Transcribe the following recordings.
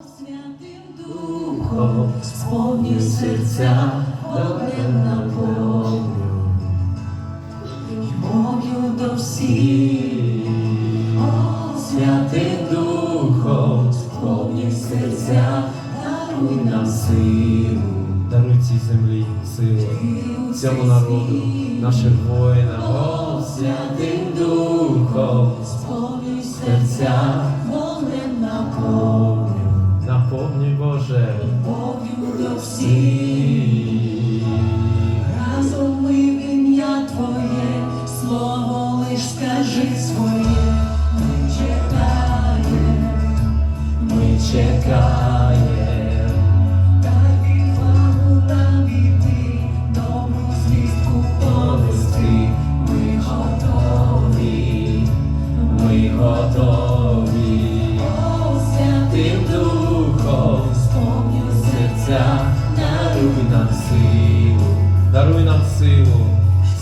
Святим Духом сповнюй серця вогнем наповню, любов'ю до всіх, О, Святим Духом сповнюй серця, даруй нам силу, Даруй цій землі силу, цьому народу, нашим воїнам. О, Святим всіх. Разом ми в ім'я Твоє, слово лиш скажи своє, ми чекаємо, ми чекаємо, дай відвагу нам іти, добру звістку понести, ми готові, ми готові, О, Святим Духом сповню силу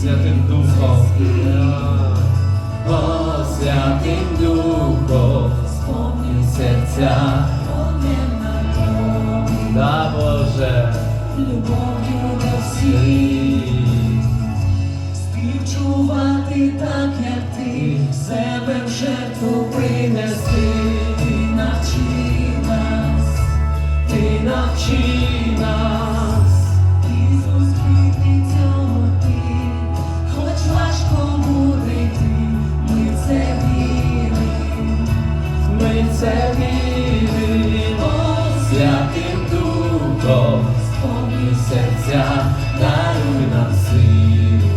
Святим Духом. О, Святим Духом, сповнюй серця, Да, Боже. любов'ю до всіх, співчувати так, як ти, себе в жертву принести, серце віримо, святим духом, спомні серця, даруй нам сил.